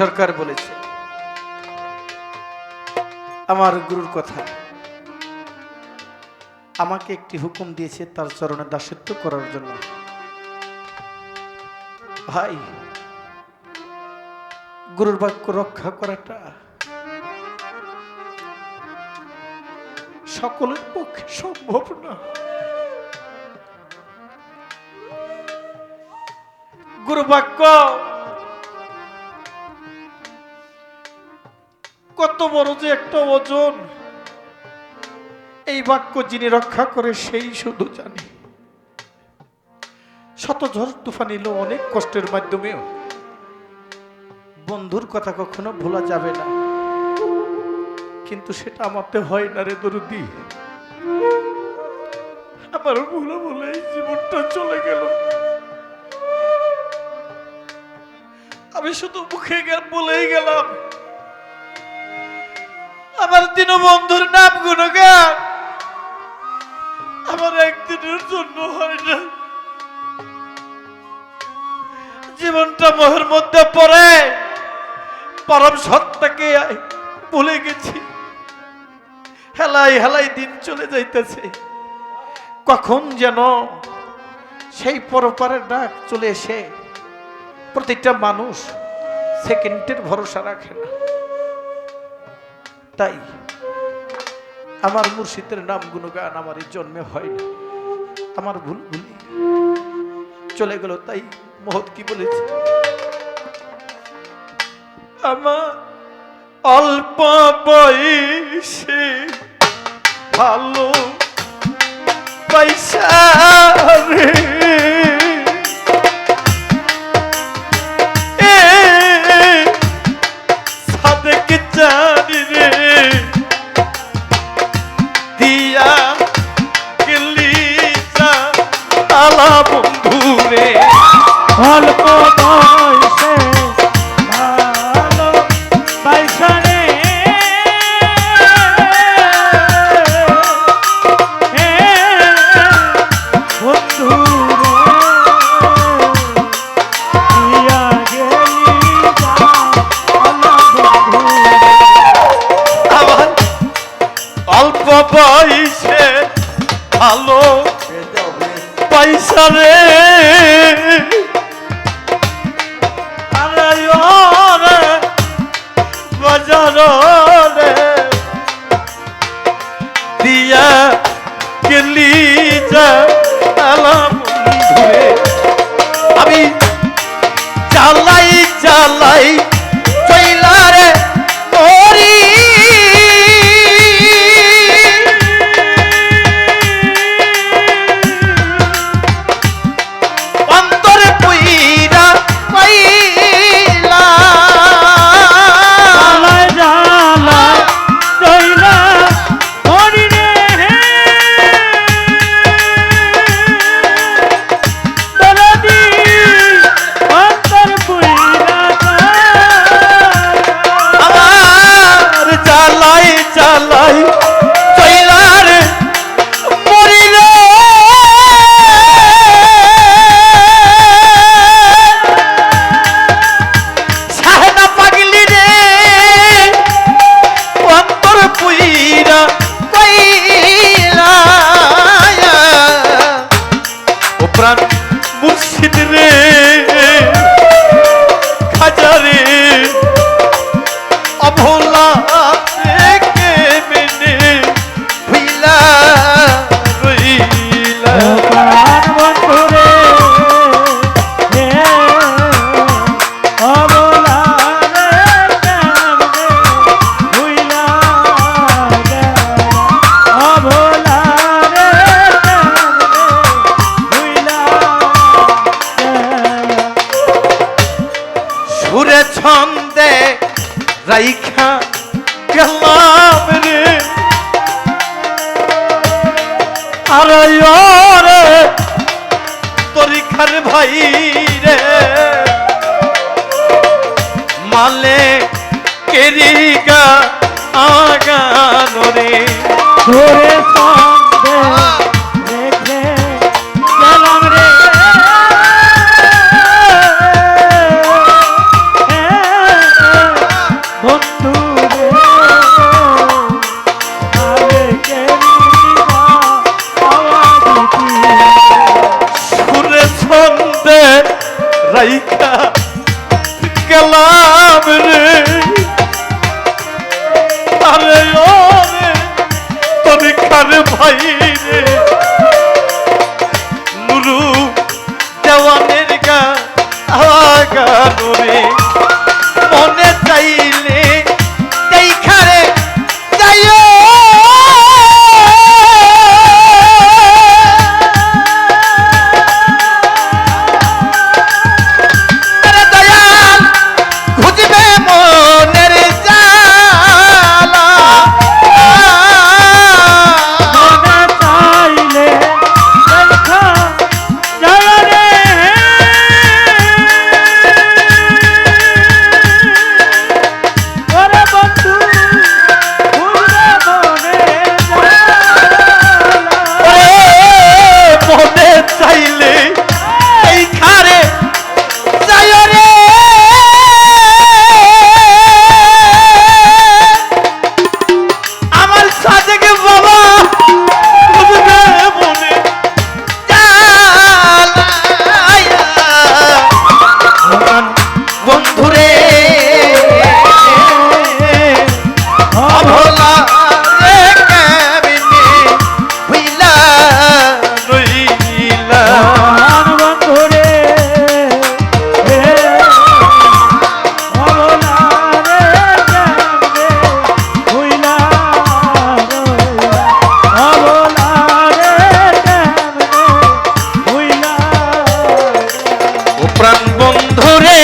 সরকার বলেছে। আমার গুরুর কথা। আমাকে একটি হুকুম দিয়েছে তার চরণে দাসত্ব করার জন্য। ভাই, গুরুর বাক্য রক্ষা করাটা সকলের পক্ষে সম্ভব না। গুরু বাক্য কত বড় যে একটা ওজন। এই বাক্য যিনি রক্ষা করে সেই শুধু জানে। শত ঝড় তুফান এলো অনেক কষ্টের মাধ্যমেও। বন্ধুর কথা কখনো ভোলা যাবে না। কিন্তু সেটা আমাতে হয় না রে দরুদি। আমার ভুলে ভুলে এই জীবনটা চলে গেল। আমি শুধু মুখে বলেই গেলাম। আমার দিন বন্ধুর নাম গুণগান। আমার একদিনের জন্য হয় না। জীবনটা মোহের মধ্যে পড়ে। পরম সত্তাকে ভুলে গেছি। হেলাই হেলাই দিন চলে যাইতেছে। কখন যেন সেই পরপারের ডাক চলে এসে প্রতিটা মানুষ সেকেন্ডের ভরসা রাখে না। তাই আমার মুর্শিদের নাম গুণগান আমার এই জন্মে হয় না। আমার ভুল ভুলি চলে গেল তাই মহৎ কি বলেছে? আমার অল্প বয়সে ভালো পয়সা বয়সে ভালো পয়সা রে। আরে রে। পরীক্ষার ভাই রে মালে কেরিকা আগানো রে। God. ধরে